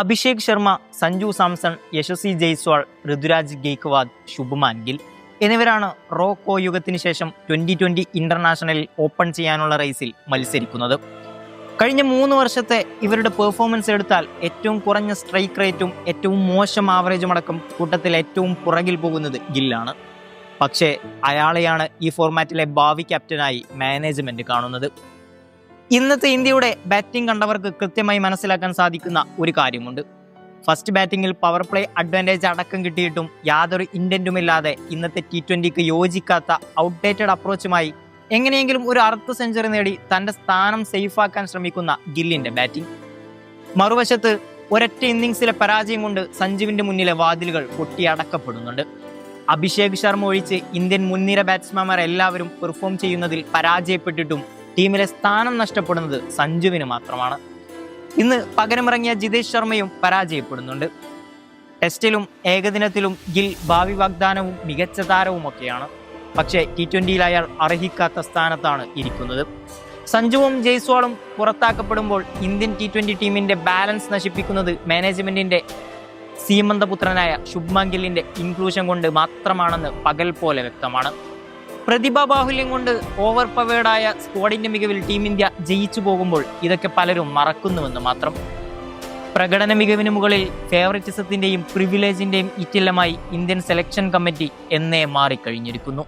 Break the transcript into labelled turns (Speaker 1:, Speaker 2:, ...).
Speaker 1: അഭിഷേക് ശർമ്മ സഞ്ജു സാംസൺ യശസ്വി ജയ്സ്വാൾ ഋതുരാജ് ഗെയ്ക്വാദ് ശുഭ്മാൻ ഗിൽ എന്നിവരാണ് റോക്കോ യുഗത്തിന് ശേഷം twenty twenty ഇന്റർനാഷണലിൽ open ചെയ്യാനുള്ള റേസിൽ മത്സരിക്കുന്നത്. കഴിഞ്ഞ മൂന്ന് വർഷത്തെ ഇവരുടെ പെർഫോമൻസ് എടുത്താൽ ഏറ്റവും കുറഞ്ഞ സ്ട്രൈക്ക് റേറ്റും ഏറ്റവും മോശം ആവറേജും അടക്കം കൂട്ടത്തിൽ ഏറ്റവും പുറകിൽ പോകുന്നത് ഗില്ലാണ്. പക്ഷേ അയാളെയാണ് ഈ ഫോർമാറ്റിലെ ഭാവി ക്യാപ്റ്റനായി മാനേജ്മെന്റ് കാണുന്നത്. ഇന്നത്തെ ഇന്ത്യയുടെ ബാറ്റിംഗ് കണ്ടവർക്ക് കൃത്യമായി മനസ്സിലാക്കാൻ സാധിക്കുന്ന ഒരു കാര്യമുണ്ട്. ഫസ്റ്റ് ബാറ്റിംഗിൽ പവർ പ്ലേ അഡ്വാന്റേജ് അടക്കം കിട്ടിയിട്ടും യാതൊരു ഇന്റന്റുമില്ലാതെ ഇന്നത്തെ ടി ട്വന്റിക്ക് യോജിക്കാത്ത ഔട്ട്ഡേറ്റഡ് അപ്രോച്ചുമായി എങ്ങനെയെങ്കിലും ഒരു അർദ്ധ സെഞ്ചുറി നേടി തന്റെ സ്ഥാനം സേഫാക്കാൻ ശ്രമിക്കുന്ന ഗില്ലിന്റെ ബാറ്റിംഗ് മറുവശത്ത് ഒരൊറ്റ ഇന്നിങ്സിലെ പരാജയം കൊണ്ട് സഞ്ജുവിന്റെ മുന്നിലെ വാതിലുകൾ പൊട്ടിയടക്കപ്പെടുന്നുണ്ട്. അഭിഷേക് ശർമ്മ ഒഴിച്ച് ഇന്ത്യൻ മുൻനിര ബാറ്റ്സ്മാൻമാർ എല്ലാവരും പെർഫോം ചെയ്യുന്നതിൽ പരാജയപ്പെട്ടിട്ടും ടീമിലെ സ്ഥാനം നഷ്ടപ്പെടുന്നത് സഞ്ജുവിന് മാത്രമാണ്. ഇന്ന് പകരമിറങ്ങിയ ജിതേഷ് ശർമ്മയും പരാജയപ്പെടുന്നുണ്ട്. ടെസ്റ്റിലും ഏകദിനത്തിലും ഗിൽ ഭാവി വാഗ്ദാനവും മികച്ച താരവുമൊക്കെയാണ്. പക്ഷേ ടി ട്വന്റിയിൽ അയാൾ അർഹിക്കാത്ത സ്ഥാനത്താണ് ഇരിക്കുന്നത്. സഞ്ജുവും ജയ്സ്വാളും പുറത്താക്കപ്പെടുമ്പോൾ ഇന്ത്യൻ ടി ട്വന്റി ടീമിന്റെ ബാലൻസ് നശിപ്പിക്കുന്നത് മാനേജ്മെന്റിന്റെ സീമന്തപുത്രനായ ശുഭ്മാൻ ഗില്ലിന്റെ ഇൻക്ലൂഷൻ കൊണ്ട് മാത്രമാണെന്ന് പകൽ പോലെ വ്യക്തമാണ്. പ്രതിഭാ ബാഹുല്യം കൊണ്ട് ഓവർ പവേർഡായ സ്ക്വാഡിന്റെ മികവിൽ ടീം ഇന്ത്യ ജയിച്ചു പോകുമ്പോൾ ഇതൊക്കെ പലരും മറക്കുന്നുവെന്ന് മാത്രം. പ്രകടന മികവിന് മുകളിൽ ഫേവറിറ്റിസത്തിന്റെയും പ്രിവിലേജിന്റെയും ഇറ്റില്ലമായി ഇന്ത്യൻ സെലക്ഷൻ കമ്മിറ്റി എന്നേ മാറിക്കഴിഞ്ഞിരിക്കുന്നു.